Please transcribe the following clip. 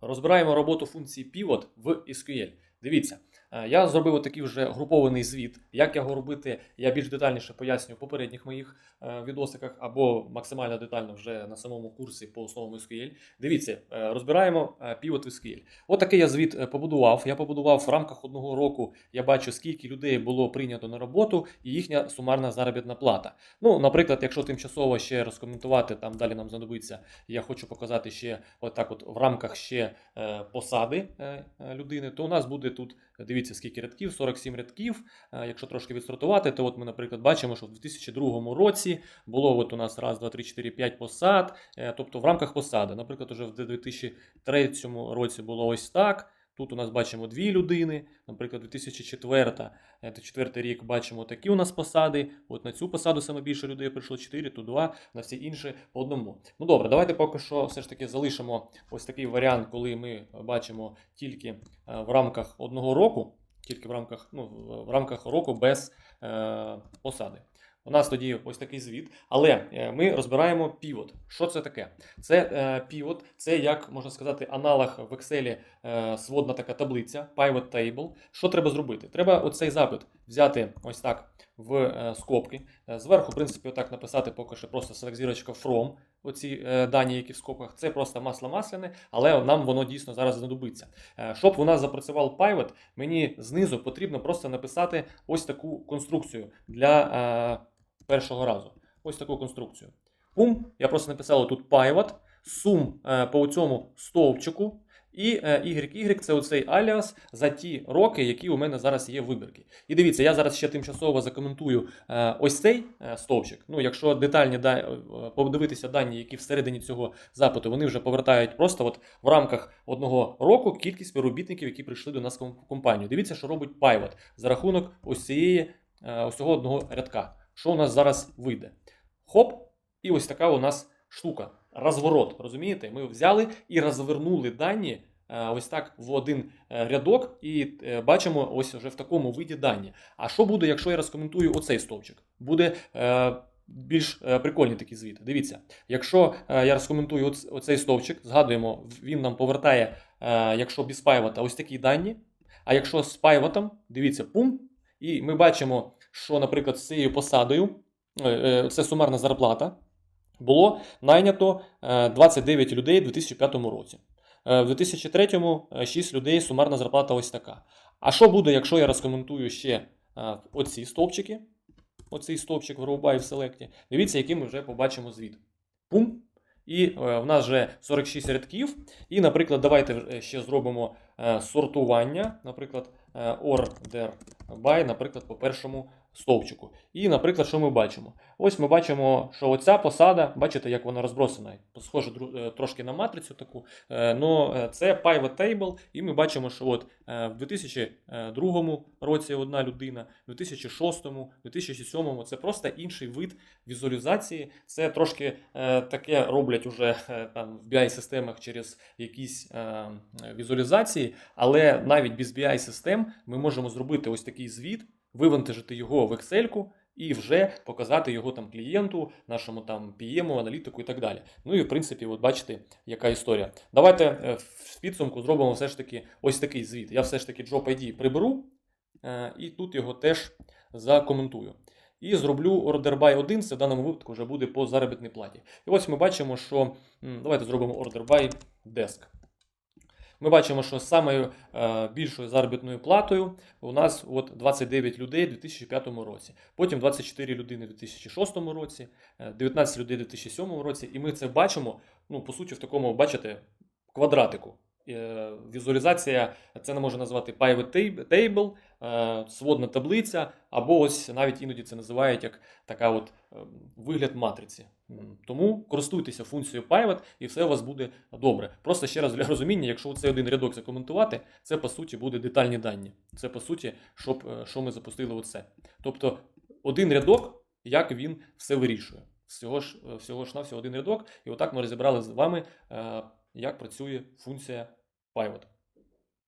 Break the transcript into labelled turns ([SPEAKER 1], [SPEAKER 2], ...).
[SPEAKER 1] Розбираємо роботу функції pivot в SQL. Дивіться, е, я зробив такий вже групований звіт. Як його робити, я більш детальніше поясню в попередніх моїх е, відосиках або максимально детально вже на самому курсі по основам SQL. Дивіться, е, розбираємо pivot SQL. От такий я звіт побудував. Я побудував в рамках одного року. Я бачу, скільки людей було прийнято на роботу і їхня сумарна заробітна плата. Ну, наприклад, якщо тимчасово ще розкоментувати, там далі нам знадобиться, я хочу показати ще отак, от в рамках ще посади людини, то у нас буде тут, дивіться, скільки рядків, 47 рядків. Е, якщо трошки відсортувати, то от ми, наприклад, бачимо, що в 2002 році було от у нас раз, два, три, чотири, п'ять посад, е, тобто в рамках посади. Наприклад, уже в 2003 році було ось так. Тут у нас бачимо дві людини, наприклад, 2004 е, четвертий рік бачимо такі у нас посади. От на цю посаду саме більше людей прийшло 4, тут 2, на всі інші по одному. Ну добре, давайте поки що все ж таки залишимо ось такий варіант, коли ми бачимо тільки е, в рамках одного року, тільки в рамках, ну, в рамках року без е, посади. У нас тоді ось такий звіт, але е, ми розбираємо pivot. Що це таке? Це е, pivot, це як можна сказати, аналог в Excel е, сводна така таблиця, pivot table. Що треба зробити? Треба оцей запит взяти ось так в скобки. Зверху, в принципі, отак написати поки що просто select зірочка from. Оці дані, які в скобках, це просто масло масляне, але нам воно дійсно зараз знадобиться. Щоб у нас запрацював pivot, мені знизу потрібно просто написати ось таку конструкцію для першого разу. Ось таку конструкцію. Пум, я просто написав тут pivot, сум е, по цьому стовпчику. І е, YY це оцей аліас за ті роки, які у мене зараз є вибірки. І дивіться, я зараз ще тимчасово закоментую е, ось цей е, стовпчик. Ну, якщо детальні да, е, подивитися дані, які всередині цього запиту, вони вже повертають просто от в рамках одного року кількість співробітників, які прийшли до нас в компанію. Дивіться, що робить Pivot за рахунок ось цієї е, ось цього одного рядка. Що у нас зараз вийде? Хоп, і ось така у нас штука. Розворот. Розумієте? Ми взяли і розвернули дані е, ось так в один е, рядок, і е, бачимо ось вже в такому виді дані. А що буде, якщо я розкоментую оцей стовпчик? Буде більш е, прикольний такий звіт. Дивіться, якщо я розкоментую оцей стовпчик, згадуємо, він нам повертає, якщо без пайвота, ось такі дані. А якщо з пайвотом, дивіться, пум, і ми бачимо, що, наприклад, з цією посадою, е, е, це сумарна зарплата, було найнято е, 29 людей у 2005 році. Е, В 2003 6 людей сумарна зарплата ось така. А що буде, якщо я розкоментую ще е, оці стовпчики? Оцей стовпчик в Row в Select. Дивіться, який ми вже побачимо звіт. Пум. І е, в нас вже 46 рядків. І, наприклад, давайте е, ще зробимо е, сортування, наприклад, е, order by, наприклад, по першому стовпчику. І, наприклад, що ми бачимо? Ось ми бачимо, що оця посада, бачите, як вона розбросана, схоже трошки на матрицю таку. Е, це pivot table, і ми бачимо, що от е, в 2002 році одна людина, в 2006, 2007 це просто інший вид візуалізації. Це трошки таке роблять уже там в BI-системах через якісь візуалізації, але навіть без BI-систем ми можемо зробити ось такий звіт, вивантажити його в Excel і вже показати його там клієнту, нашому там PM, аналітику і так далі. Ну і в принципі, от бачите, яка історія. Давайте е, в підсумку зробимо все ж таки ось такий звіт. Я все ж таки Job ID приберу е, і тут його теж закоментую. І зроблю order by 1, це в даному випадку вже буде по заробітній платі. І ось ми бачимо, що давайте зробимо order by desk. Ми бачимо, що з самою е, більшою заробітною платою у нас от 29 людей у 2005 році, потім 24 людини у 2006 році, е, 19 людей у 2007 році, і ми це бачимо, ну, по суті, в такому, бачите, квадратику. Е, Візуалізація це не може назвати pivot table, е, сводна таблиця, або ось навіть іноді це називають як така от е, вигляд матриці. Тому користуйтеся функцією pivot і все у вас буде добре. Просто ще раз для розуміння, якщо цей один рядок закоментувати, це по суті буде детальні дані. Це по суті, щоб що ми запустили оце. Тобто один рядок, як він все вирішує. Всього ж всього ж на всього один рядок, і отак ми розібрали з вами, як працює функція pivot.